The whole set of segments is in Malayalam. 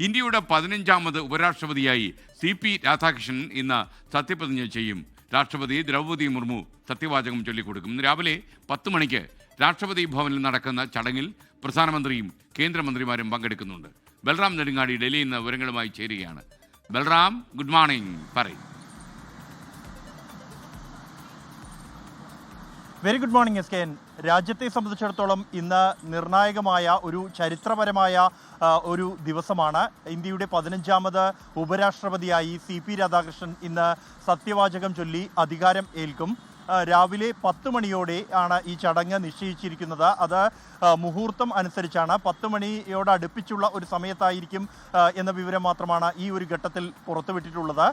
ഇന്ത്യയുടെ പതിനഞ്ചാമത് ഉപരാഷ്ട്രപതിയായി സി പി രാധാകൃഷ്ണൻ ഇന്ന് സത്യപ്രതിജ്ഞ ചെയ്യും. രാഷ്ട്രപതി ദ്രൗപദി മുർമു സത്യവാചകം ചൊല്ലിക്കൊടുക്കും. ഇന്ന് രാവിലെ പത്ത് മണിക്ക് രാഷ്ട്രപതി ഭവനിൽ നടക്കുന്ന ചടങ്ങിൽ പ്രധാനമന്ത്രിയും കേന്ദ്രമന്ത്രിമാരും പങ്കെടുക്കുന്നുണ്ട്. ബൽറാം നെടുങ്ങാടി ഡൽഹിയിൽ നിന്ന് വിവരങ്ങളുമായി ചേരുകയാണ്. Balram good morning. പറയും. Very good morning S K N രാജ്യത്തെ സംബന്ധിച്ചിടത്തോളം ഇന്ന് നിർണായകമായ ഒരു ചരിത്രപരമായ ഒരു ദിവസമാണ്. ഇന്ത്യയുടെ പതിനഞ്ചാമത് ഉപരാഷ്ട്രപതിയായി സി പി രാധാകൃഷ്ണൻ ഇന്ന് സത്യവാചകം ചൊല്ലി അധികാരം ഏൽക്കും. രാവിലെ പത്ത് മണിയോടെ ആണ് ഈ ചടങ്ങ് നിശ്ചയിച്ചിരിക്കുന്നത്. അത് മുഹൂർത്തം അനുസരിച്ചാണ്. പത്ത് മണിയോട് അടുപ്പിച്ചുള്ള ഒരു സമയത്തായിരിക്കും എന്ന വിവരം മാത്രമാണ് ഈ ഒരു ഘട്ടത്തിൽ പുറത്തുവിട്ടിട്ടുള്ളത്.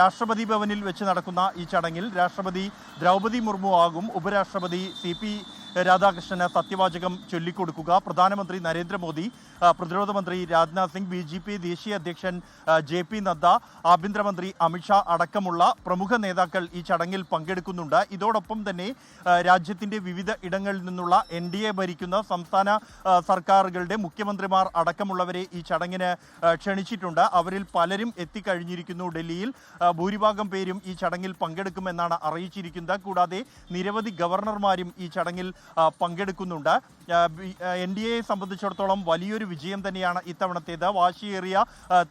രാഷ്ട്രപതി ഭവനിൽ വെച്ച് നടക്കുന്ന ഈ ചടങ്ങിൽ രാഷ്ട്രപതി ദ്രൗപദി മുർമു ആകും. ഉപരാഷ്ട്രപതി സി രാധാകൃഷ്ണന് സത്യവാചകം ചൊല്ലിക്കൊടുക്കുക. പ്രധാനമന്ത്രി നരേന്ദ്രമോദി പ്രതിരോധ മന്ത്രി Rajnath Singh B J P ദേശീയ അധ്യക്ഷൻ ജെ പി നദ്ദ ആഭ്യന്തരമന്ത്രി അമിത്ഷാ അടക്കമുള്ള പ്രമുഖ നേതാക്കൾ ഈ ചടങ്ങിൽ പങ്കെടുക്കുന്നുണ്ട്. ഇതോടൊപ്പം തന്നെ രാജ്യത്തിന്റെ വിവിധ ഇടങ്ങളിൽ നിന്നുള്ള എൻ ഡി എ ഭരിക്കുന്ന സംസ്ഥാന സർക്കാരുകളുടെ മുഖ്യമന്ത്രിമാർ അടക്കമുള്ളവരെ ഈ ചടങ്ങിന് ക്ഷണിച്ചിട്ടുണ്ട്. അവരിൽ പലരും എത്തിക്കഴിഞ്ഞിരിക്കുന്നു. ഡൽഹിയിൽ ഭൂരിഭാഗം പേരും ഈ ചടങ്ങിൽ പങ്കെടുക്കുമെന്നാണ് അറിയിച്ചിരിക്കുന്നത്. കൂടാതെ നിരവധി ഗവർണർമാരും ഈ ചടങ്ങിൽ പങ്കെടുക്കുന്നുണ്ട്. എൻ ഡി എയെ സംബന്ധിച്ചിടത്തോളം വലിയൊരു വിജയം തന്നെയാണ് ഇത്തവണത്തേത്. വാശിയേറിയ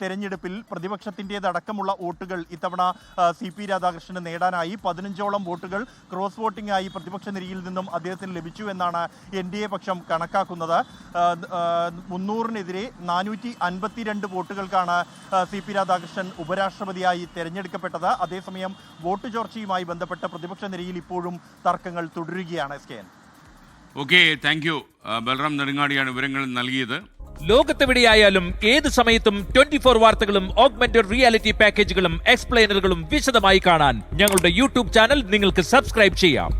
തെരഞ്ഞെടുപ്പിൽ പ്രതിപക്ഷത്തിന്റെതടക്കമുള്ള വോട്ടുകൾ ഇത്തവണ സി പി രാധാകൃഷ്ണന് നേടാനായി. പതിനഞ്ചോളം വോട്ടുകൾ ക്രോസ് വോട്ടിംഗ് ആയി പ്രതിപക്ഷ നിരയിൽ നിന്നും അദ്ദേഹത്തിന് ലഭിച്ചു എന്നാണ് എൻ ഡി എ പക്ഷം കണക്കാക്കുന്നത്. മുന്നൂറിനെതിരെ നാനൂറ്റി അൻപത്തിരണ്ട് വോട്ടുകൾക്കാണ് സി പി രാധാകൃഷ്ണൻ ഉപരാഷ്ട്രപതിയായി തെരഞ്ഞെടുക്കപ്പെട്ടത്. അതേസമയം വോട്ട് ചോർച്ചയുമായി ബന്ധപ്പെട്ട പ്രതിപക്ഷ നിരയിൽ ഇപ്പോഴും തർക്കങ്ങൾ തുടരുകയാണ് S K N. Okay thank you Balram നെടുങ്ങാടിയാണ് വിവരങ്ങൾ നൽകിയത്. ലോകത്തെവിടെയായാലും ഏത് സമയത്തും ട്വന്റി ഫോർ വാർത്തകളും ഓഗ്മെന്റഡ് റിയാലിറ്റി പാക്കേജുകളും എക്സ്പ്ലെയിനറുകളും വിശദമായി കാണാൻ ഞങ്ങളുടെ യൂട്യൂബ് ചാനൽ നിങ്ങൾക്ക് സബ്സ്ക്രൈബ് ചെയ്യാം.